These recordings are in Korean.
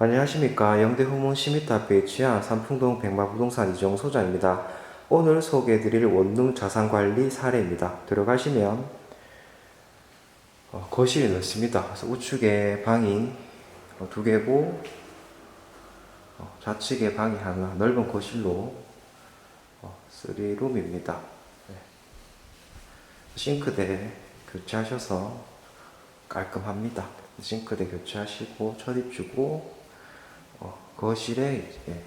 안녕하십니까. 영대 후문 시미터 앞에 위치한 삼풍동 백마부동산 이정 소장입니다. 오늘 소개해드릴 원룸 자산관리 사례입니다. 들어가시면 어, 거실이 넓습니다. 그래서 우측에 방이 어, 두 개고 어, 좌측에 방이 하나 넓은 거실로 어, 3룸입니다. 네. 싱크대 교체하셔서 깔끔합니다. 싱크대 교체하시고 철입 주고 어, 거실에 이제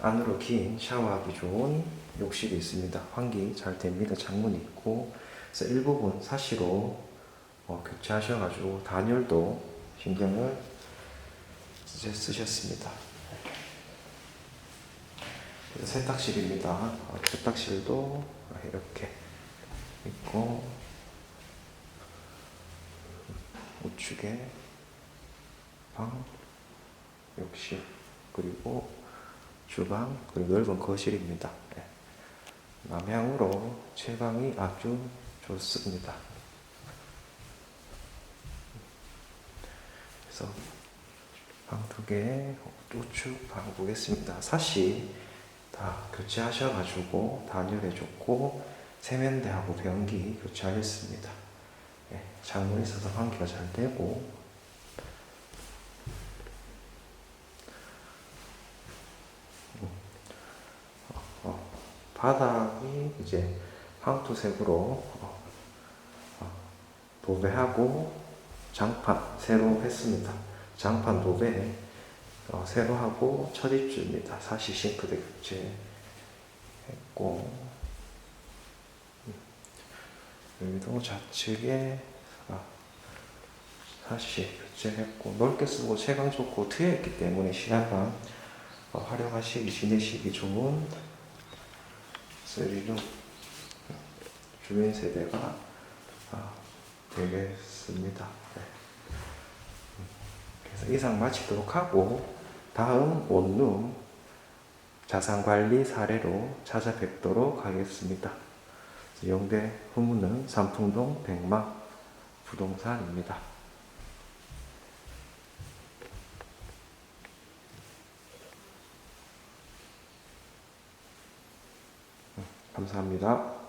안으로 긴 샤워하기 좋은 욕실이 있습니다. 환기 잘 됩니다. 창문이 있고 그래서 일부분 사시로 어, 교체하셔가지고 단열도 신경을 이제 쓰셨습니다. 세탁실입니다. 어, 세탁실도 이렇게 있고 우측에 방, 욕실, 그리고 주방, 그리고 넓은 거실입니다. 네. 남향으로 채광이 아주 좋습니다. 그래서 방 두 개, 우측 방 보겠습니다. 사시 다 교체하셔가지고 단열해줬고 세면대하고 변기 교체하였습니다. 네, 창문이 있어서 환기가 잘 되고 어, 바닥이 이제 황토색으로 어, 어, 도배하고 장판 새로 했습니다. 장판 도배 어, 새로 하고 첫 입주입니다. 사시 싱크대 교체했고 음, 여기도 좌측에 아, 사시 교체했고 넓게 쓰고 채광 좋고 트여있기 때문에 시야가 어, 활용하시기 지내시기 좋은 쓰리룸 주민 세대가 아, 되겠습니다. 네. 음, 그래서 이상 마치도록 하고 다음 원룸 자산관리 사례로 찾아뵙도록 하겠습니다. 영대 후문은 삼풍동 백마 부동산입니다. 감사합니다.